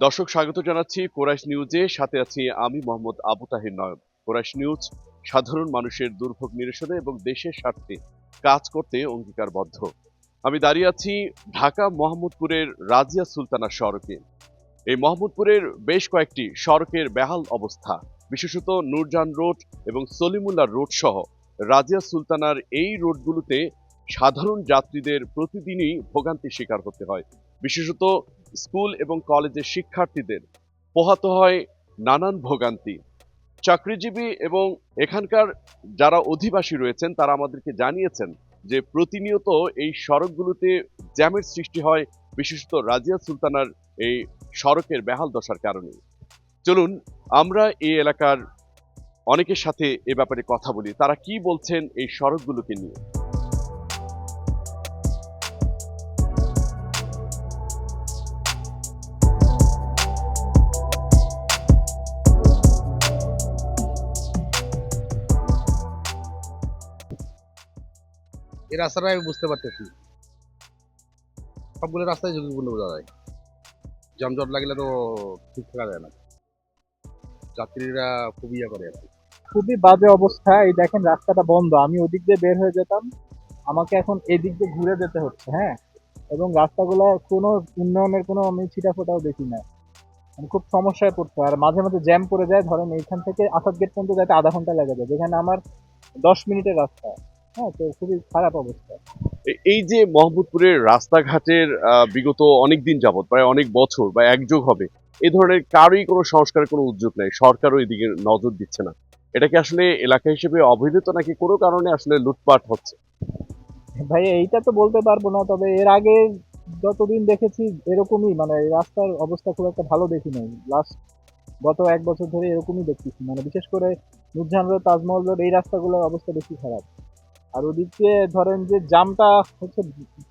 দর্শক, স্বাগত জানাচ্ছি কোরাইশ নিউজে। সাথে আছি আমি মোহাম্মদ আবু তাহির নয়ন কোরাইশ নিউজ, সাধারণ মানুষের দুর্ভোগ নিরসনে এবং দেশের স্বার্থে কাজ করতে অঙ্গীকারবদ্ধ। আমি দাঁড়িয়ে আছি ঢাকা মোহাম্মদপুরের রাজিয়া সুলতানা সড়কে। এই মোহাম্মদপুরের বেশ কয়েকটি সড়কের বেহাল অবস্থা, বিশেষত নূরজান রোড এবং সলিমুল্লাহ রোড সহ রাজিয়া সুলতানার এই রোডগুলোতে সাধারণ যাত্রীদের প্রতিদিনই ভোগান্তির শিকার হতে হয়। বিশেষত স্কুল এবং কলেজের শিক্ষার্থীদের পোহাতে হয় নানান ভোগান্তি। চাকরিজীবী এবং এখানকার যারা অধিবাসী রয়েছেন, তারা আমাদেরকে জানিয়েছেন যে প্রতিনিয়ত এই সড়কগুলোতে জ্যামের সৃষ্টি হয়, বিশেষত রাজিয়া সুলতানার এই সড়কের বেহাল দশার কারণে। চলুন, আমরা এই এলাকার অনেকের সাথে এ ব্যাপারে কথা বলি। তারা কি বলছেন এই সড়কগুলোকে নিয়ে? এই রাস্তাটা আমি বুঝতে পারতেছি। সবগুলো রাস্তায় ঝুঁকিপূর্ণ বোঝা যায়। জমজট লাগলে তো ঠিক থাকা যায় না। যাত্রীরা খুব ইয়ে করে খুবই বাজে অবস্থা। এই দেখেন রাস্তাটা বন্ধ। আমি ওদিক দিয়ে বের হয়ে যেতাম। আমাকে এখন এদিক দিয়ে ঘুরে যেতে হচ্ছে হ্যাঁ? এবং রাস্তাগুলো কোনো উন্নয়নের কোনো আমি ছিটাফোটাও দেখি না। আমি খুব সমস্যায় পড়তো আর মাঝে মাঝে জ্যাম পড়ে যায়। ধরেন এইখান থেকে আসাদ গেট পর্যন্ত যাতে আধা ঘণ্টা লেগে যায়। যেখানে আমার দশ মিনিটের রাস্তা। হ্যাঁ তো খুবই খারাপ অবস্থা। এই যে মোহাম্মদপুরের রাস্তাঘাটের বিগত অনেক দিন যাবত প্রায় অনেক বছর বা একযোগ হবে এই ধরনের কারোই কোনো সংস্কারের কোনো উদ্যোগ নেই সরকারও এদিকে নজর দিচ্ছে না। এটা কি আসলে এলাকা হিসেবে অবহেলিত নাকি কোনো কারণে আসলে লুটপাট হচ্ছে? ভাই এইটা তো বলতে পারব না তবে এর আগে যতদিন দেখেছি এরকমই মানে রাস্তার অবস্থা খুব একটা ভালো দেখি নাই। লাস্ট গত এক বছর ধরে এরকমই দেখতেছি মানে বিশেষ করে নুরজাহান রোড তাজমহল রোড এই রাস্তাগুলোর অবস্থা বেশি খারাপ। আর ওদিকে ধরেন যে জামটা হচ্ছে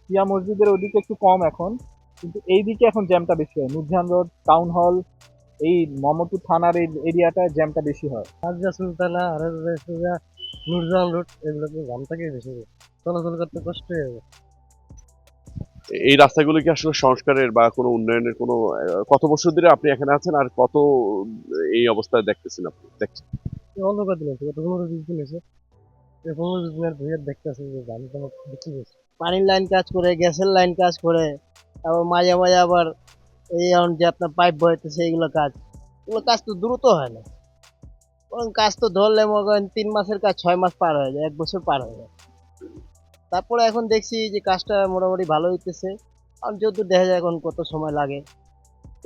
পিয়া মসজিদের ওদিকে একটু কম এখন কিন্তু এইদিকে এখন জ্যামটা বেশি হয়। নুরজাহান রোড টাউন হল এই মোহাম্মদপুর থানার এই এরিয়াটায় জ্যামটা বেশি হয়। রাজা সুলতানা আর নুরজাহান রোড এগুলোতে গ্রাম থেকে বেশি চলাচল করতে কষ্ট হয়ে যাবে এই রাস্তাগুলো কি আসলে সংস্কারের বা কোনো উন্নয়নের কোনো কত বছর ধরে আপনি এখানে আছেন আর কত এই অবস্থায় দেখতেছেন আপনি? দেখছেন? অন্য কদিন আছে গত পনেরো বিশ দিন এসে পনেরো যে বিক্রি লাইন কাজ করে গ্যাসের লাইন কাজ করে তারপর মাঝে মাঝে আবার এই এখন যে আপনার পাইপ বইতেছে এইগুলো কাজ। এগুলো কাজ তো দ্রুত হয় না। বরং কাজ তো ধরলে মনে করেন তিন মাসের কাজ ছয় মাস পার হয়ে যায় এক বছর পার হয়ে যায়। তারপরে এখন দেখছি যে কাজটা মোটামুটি ভালো হইতেছে। আর যেহেতু দেখা যায় এখন কত সময় লাগে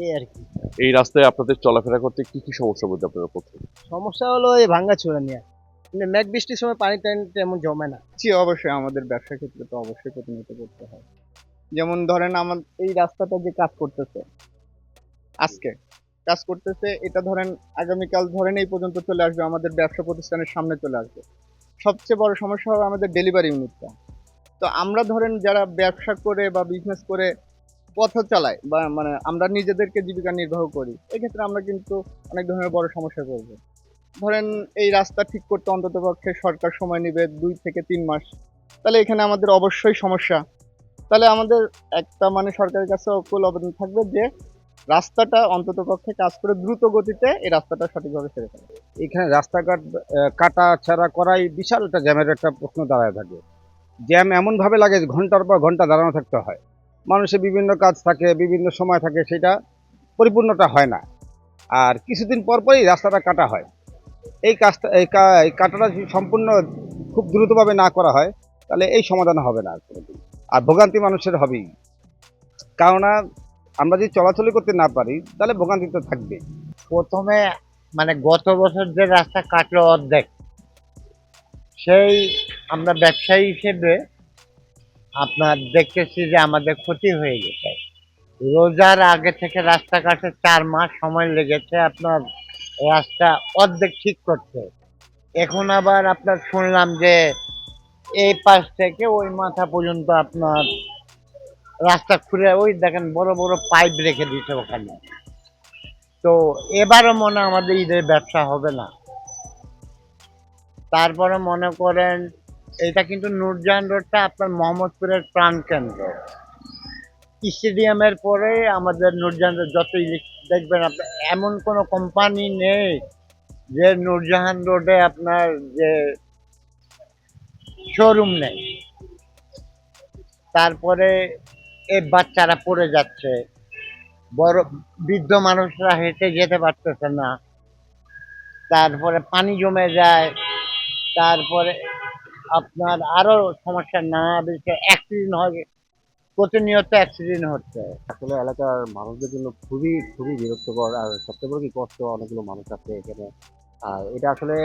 এই আর কি। এই রাস্তায় আপনাদের চলাফেরা করতে কি কি সমস্যা বলতে আপনারা পড়ছেন সমস্যা হলো এই ভাঙ্গা চূড়া নিয়ে। মেঘ বৃষ্টির সময় পানি টানি তেমন জমে না। জি, অবশ্যই আমাদের ব্যবসা ক্ষেত্রে তো অবশ্যই প্রতিনিয়ত করতে হয়। যেমন ধরেন আমার এই রাস্তাটা যে কাজ করতেছে, আজকে কাজ করতেছে, এটা ধরেন আগামীকাল ধরেন এই পর্যন্ত চলে আসবে, আমাদের ব্যবসা প্রতিষ্ঠানের সামনে চলে আসবে। সবচেয়ে বড় সমস্যা হবে আমাদের ডেলিভারি ইউনিটটা তো আমরা ধরেন যারা ব্যবসা করে বা বিজনেস করে পথ চালায় বা মানে আমরা নিজেদেরকে জীবিকা নির্বাহ করি, এক্ষেত্রে আমরা কিন্তু অনেক ধরনের বড় সমস্যা করব ধরেন এই রাস্তা ঠিক করতে অন্তত পক্ষে সরকার সময় নেবে দুই থেকে তিন মাস। তাহলে এখানে আমাদের অবশ্যই সমস্যা। তাহলে আমাদের একটা মানে সরকারের কাছে অকুল আবেদন থাকবে যে, রাস্তাটা অন্তত পক্ষে কাজ করে দ্রুত গতিতে এই রাস্তাটা সঠিকভাবে ছেড়ে ফেলে। এখানে রাস্তাঘাট কাটা ছাড়া করাই বিশাল একটা জ্যামের একটা প্রশ্ন দাঁড়ায় থাকে। জ্যাম এমনভাবে লাগে ঘণ্টার পর ঘণ্টা দাঁড়ানো থাকতে হয়। মানুষের বিভিন্ন কাজ থাকে, বিভিন্ন সময় থাকে, সেটা পরিপূর্ণটা হয় না। আর কিছুদিন পর পরই রাস্তাটা কাটা হয়। এই কাজটা, এই কাটাটা সম্পূর্ণ খুব দ্রুতভাবে না করা হয়, তাহলে এই সমাধান হবে না আর ভোগান্তি মানুষের হবেই। কেননা, আমরা যদি চলাচলই করতে না পারি, তাহলে ভোগান্তি তো থাকবে। প্রথমে মানে গত বছর যে রাস্তা কাটলো অর্ধেক, সেই আমরা ব্যবসায়ী হিসেবে আপনার দেখতেছি যে আমাদের ক্ষতি হয়ে গেছে। রোজার আগে থেকে রাস্তা কাটতে চার মাস সময় লেগেছে আপনার রাস্তা অর্ধেক ঠিক করছে। এখন আবার আপনার শুনলাম যে এই পাশ থেকে ওই মাথা পর্যন্ত আপনার রাস্তা খুঁড়ে ওই দেখেন বড় বড় পাইপ রেখে দিয়েছে ওখানে। তো এবারও মনে আমাদের ঈদের ব্যবসা হবে না। তারপরে মনে করেন এটা কিন্তু নূরজাহান রোডটা আপনার মোহাম্মদপুরের প্রাণকেন্দ্র। স্টেডিয়ামের পরে আমাদের নূরজাহান যত ইলেক- দেখবেন এমন কোনো কোম্পানি নেই যে নূরজাহান রোডে আপনার যে শোরুম নেই। তারপরে এই বাচ্চারা পড়ে যাচ্ছে। বড়, বৃদ্ধ মানুষরা হেঁটে যেতে পারতেছে না। তারপরে পানি জমে যায়। তারপরে আপনার আরও সমস্যা, নানা বিষয়ে অ্যাক্সিডেন্ট হয়। প্রতিনিয়ত অ্যাক্সিডেন্ট হচ্ছে। আসলে এলাকার মানুষদের জন্য খুবই খুবই বিরক্তকর আর সবচেয়ে বড় কি কষ্ট অনেকগুলো মানুষ আছে এখানে। আর এটা আসলে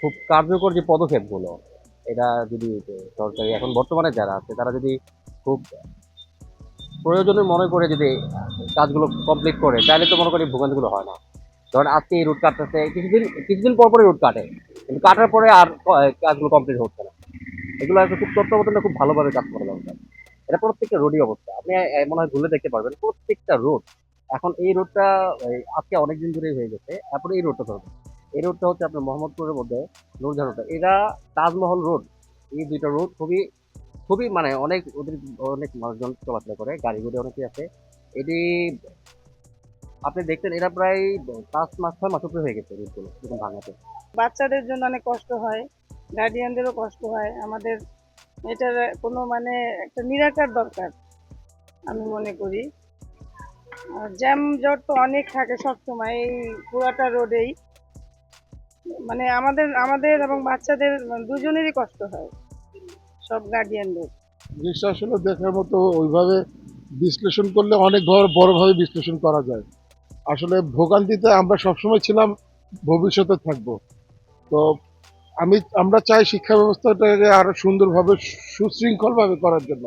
খুব কার্যকর যে পদক্ষেপগুলো, এটা যদি সরকারি, এখন বর্তমানে যারা আছে, তারা যদি খুব প্রয়োজনে মনে করে যদি কাজগুলো কমপ্লিট করে, তাহলে তো মনে করি ভোগান্তিগুলো হয় না। ধরেন আজকে এই রুট কাটতেছে, কিছুদিন কিছুদিন পর পরে রুট কাটে। কিন্তু কাটার পরে আর কাজগুলো কমপ্লিট হচ্ছে না। এগুলো খুব তত্ত্বাবধানে খুব ভালোভাবে কাজ করা এটা প্রত্যেকটা রোডই অবস্থা। আপনি মনে হয় ঘুরে দেখতে পারবেন, প্রত্যেকটা রোড এখন এই রোডটা আজকে অনেকদিন ধরেই হয়ে গেছে, তারপরে এই রোডটা ধরবেন। এই রোডটা হচ্ছে আপনার মোহাম্মদপুরের মধ্যে নূরজাহান রোডটা এটা তাজমহল রোড এই দুইটা রোড খুবই খুবই মানে অনেক ওদের, অনেক মানুষজন চলাফেরা করে, গাড়ি গুড়ি অনেকেই আছে। এটি, আপনি দেখতেন এটা প্রায় পাঁচ মাস, ছয় মাস হয়ে গেছে রোডগুলো এরকম ভাঙাতে। বাচ্চাদের জন্য অনেক কষ্ট হয় গার্ডিয়ানদেরও কষ্ট হয়, আমাদের এটার কোনো মানে একটা নিরাকার দরকার, আমি মনে করি। জ্যাম জট তো অনেক থাকে সবসময়, এই পুরাটা রোডেই। মানে আমাদের আমাদের এবং বাচ্চাদের দুজনেরই কষ্ট হয়, সব গার্ডিয়ানদের জিনিসটা আসলে দেখার মতো ওইভাবে বিশ্লেষণ করলে অনেক বড়, বড়ভাবে বিশ্লেষণ করা যায়। আসলে ভোগান্তিতে আমরা সবসময় ছিলাম, ভবিষ্যতে থাকব। তো আমি আমরা চাই শিক্ষা ব্যবস্থাটাকে আরও সুন্দরভাবে সুশৃঙ্খলভাবে করার জন্য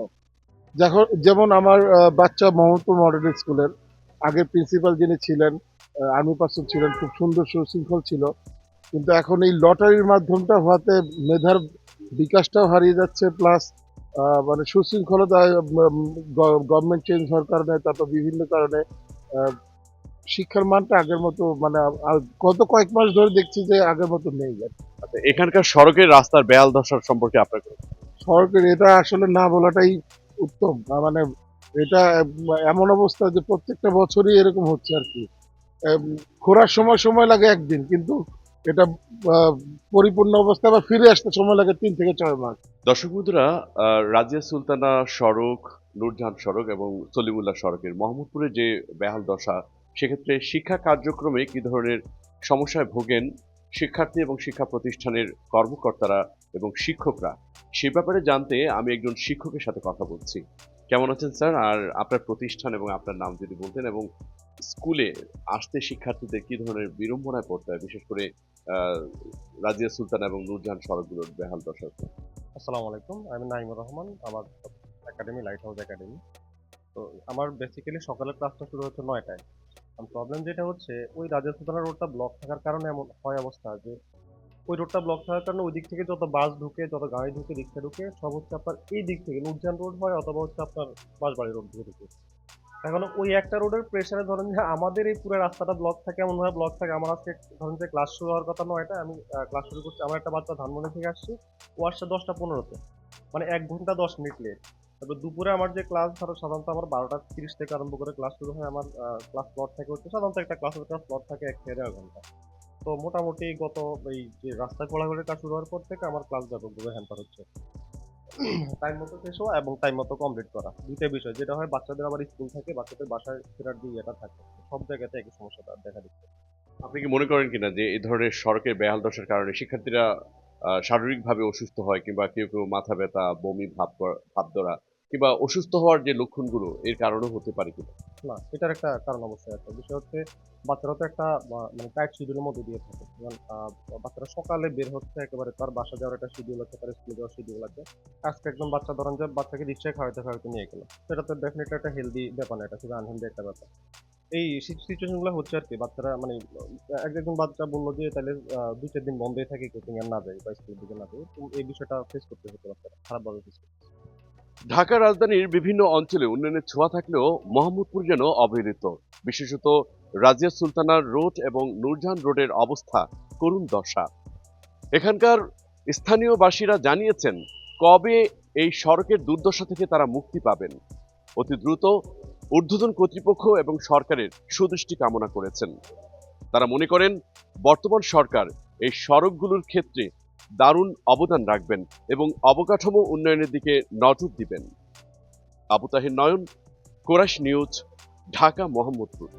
যেমন আমার বাচ্চা মোহাম্মদপুর মডেল স্কুলের আগের প্রিন্সিপাল যিনি ছিলেন আর্মি পার্সন ছিলেন খুব সুন্দর সুশৃঙ্খল ছিল কিন্তু এখন এই লটারির মাধ্যমটা হওয়াতে মেধার বিকাশটাও হারিয়ে যাচ্ছে প্লাস মানে সুশৃঙ্খলতা গভর্নমেন্ট চেঞ্জ হওয়ার কারণে তারপর বিভিন্ন কারণে শিক্ষার মানটা আগের মতো মানে গত কয়েক মাস ধরে দেখছি যে আগের মতো নেই। আচ্ছা, এখানকার সড়কের রাস্তার বেহাল দশার সম্পর্কে আপনার সড়কের এটা আসলে না বলাটাই উত্তম। মানে এটা এমন অবস্থা যে প্রত্যেকটা বছরই এরকম হচ্ছে আর কি। খোঁড়ার সময় সময় লাগে একদিন কিন্তু এটা পরিপূর্ণ অবস্থা বা ফিরে আসতে সময় লাগে তিন থেকে ছয় মাস। দর্শক বন্ধুরা রাজিয়া সুলতানা সড়ক নূরজাহান সড়ক এবং সলিমুল্লাহ সড়কের মোহাম্মদপুরে যে বেহাল দশা সেক্ষেত্রে শিক্ষা কার্যক্রমে কি ধরনের সমস্যায় ভোগেন শিক্ষার্থী এবং শিক্ষা প্রতিষ্ঠানের কর্মকর্তারা এবং শিক্ষকরা। সে ব্যাপারে জানতে আমি একজন শিক্ষকের সাথে কথা বলছি। কেমন আছেন স্যার? আর আপনার প্রতিষ্ঠান এবং আপনার নাম যদি বলতেন এবং স্কুলে আসতে শিক্ষার্থীদের কি ধরনের বিড়ম্বনায় পড়তে হয়? বিশেষ করে রাজিয়া সুলতানা এবং নূরজাহান সড়কগুলোর বেহাল দশা। আসসালামু আলাইকুম। আমি নাইমুর রহমান, আমার একাডেমি লাইট হাউস একাডেমি তো আমার বেসিক্যালি সকালের ক্লাসটা শুরু হচ্ছে নয়টায়। প্রবলেম যেটা হচ্ছে, ওই রাজা সুলতানা রোডটা ব্লক থাকার কারণে এমন হয় অবস্থা যে, ওই রোডটা ব্লক থাকার কারণে ওই দিক থেকে যত বাস ঢুকে, যত গাড়ি ঢুকে রিক্সা ঢুকে, সব হচ্ছে আপনার এই দিক থেকে নুরজান রোড হয় অথবা হচ্ছে আপনার বাঁশবাড়ি রোড থেকে ঢুকে। এখন ওই একটা রোডের প্রেশারে ধরেন যে আমাদের এই পুরো রাস্তাটা ব্লক থাকে, এমনভাবে ব্লক থাকে। আমার আজকে ধরেন যে ক্লাস শুরু হওয়ার কথা নয়টা আমি ক্লাস শুরু করছি, আমার একটা বাচ্চা ধানমন্ডি থেকে আসছি, ও আসছে দশটা পনেরোতে। মানে এক ঘণ্টা দশ মিনিট লেট তারপর দুপুরে আমার যে ক্লাস ধরো সাধারণত আমার বারোটা তিরিশ থেকে আরম্ভ করে ক্লাস শুরু হয় আমার ক্লাস স্লট থাকে হচ্ছে, সাধারণত একটা ক্লাসের একটা স্লট থাকে এক থেকে দেড় ঘণ্টা। তো মোটামুটি গত এই যে রাস্তা ঘোরাঘুরির কাজ শুরু হওয়ার পর থেকে আমার ক্লাস ব্যাপকভাবে হ্যাম্পার হচ্ছে। টাইম মতো শেষ হওয়া এবং টাইম মতো কমপ্লিট করা। দুইটা বিষয়, যেটা হয় বাচ্চাদের আবার স্কুল থাকে, বাচ্চাদের বাসায় ফেরার যে ইয়েটা থাকে, সব জায়গাতে একই সমস্যাটা দেখা দিচ্ছে। আপনি কি মনে করেন কিনা যে এই ধরনের সড়কের বেহাল দশার কারণে শিক্ষার্থীরা শারীরিকভাবে অসুস্থ হয় কিংবা কেউ কেউ মাথা ব্যথা, বমি, ভাব ভাব ধরা কিংবা অসুস্থ হওয়ার যে লক্ষণগুলো, এর কারণেও হতে পারে কিনা? না এটার একটা কারণ অবশ্যই আছে। বিষয় হচ্ছে বাচ্চারা তো একটা মানে টাইট শিডিউলের মধ্যে দিয়ে থাকে। যেমন বাচ্চারা সকালে বের হচ্ছে, একেবারে তার বাসা যাওয়ার একটা শিডিউল আছে, তার স্কুলে যাওয়ার শিডিউল আছে। আজকে একদম বাচ্চা ধরেন যে বাচ্চাকে রিক্সায় খাওয়াইতে খাওয়াইতে নিয়ে গেলো। সেটা তো ডেফিনেটলি একটা হেলদি ব্যাপার না, এটা খুবই আনহেলদি একটা ব্যাপার। এই সিচুয়েশনগুলো হচ্ছে আর কি বাচ্চারা মানে একজন বাচ্চা বলল যে তাহলে দুই চার দিন বন্ধই থাকে কোচিং আর না যায় বা স্কুলের দিকে না যায়। তো এই বিষয়টা ফেস করতে হচ্ছে বাচ্চারা, খারাপভাবে ফেস করতে ঢাকা রাজধানীর বিভিন্ন অঞ্চলে উন্নয়নের ছোঁয়া থাকলেও মোহাম্মদপুর যেন অবহেলিত। বিশেষত রাজিয়া সুলতানার রোড এবং নূরজাহান রোডের অবস্থা করুণ দশা। এখানকার স্থানীয় বাসীরা জানিয়েছেন, কবে এই সড়কের দুর্দশা থেকে তারা মুক্তি পাবেন? অতি দ্রুত ঊর্ধ্বতন কর্তৃপক্ষ এবং সরকারের সুদৃষ্টি কামনা করেছেন। তারা মনে করেন, বর্তমান সরকার এই সড়কগুলোর ক্ষেত্রে দারুণ অবদান রাখবেন এবং অবকাঠামো উন্নয়নের দিকে নজর দিবেন। আবু তাহির নয়ন কোরাশ নিউজ, ঢাকা, মোহাম্মদপুর।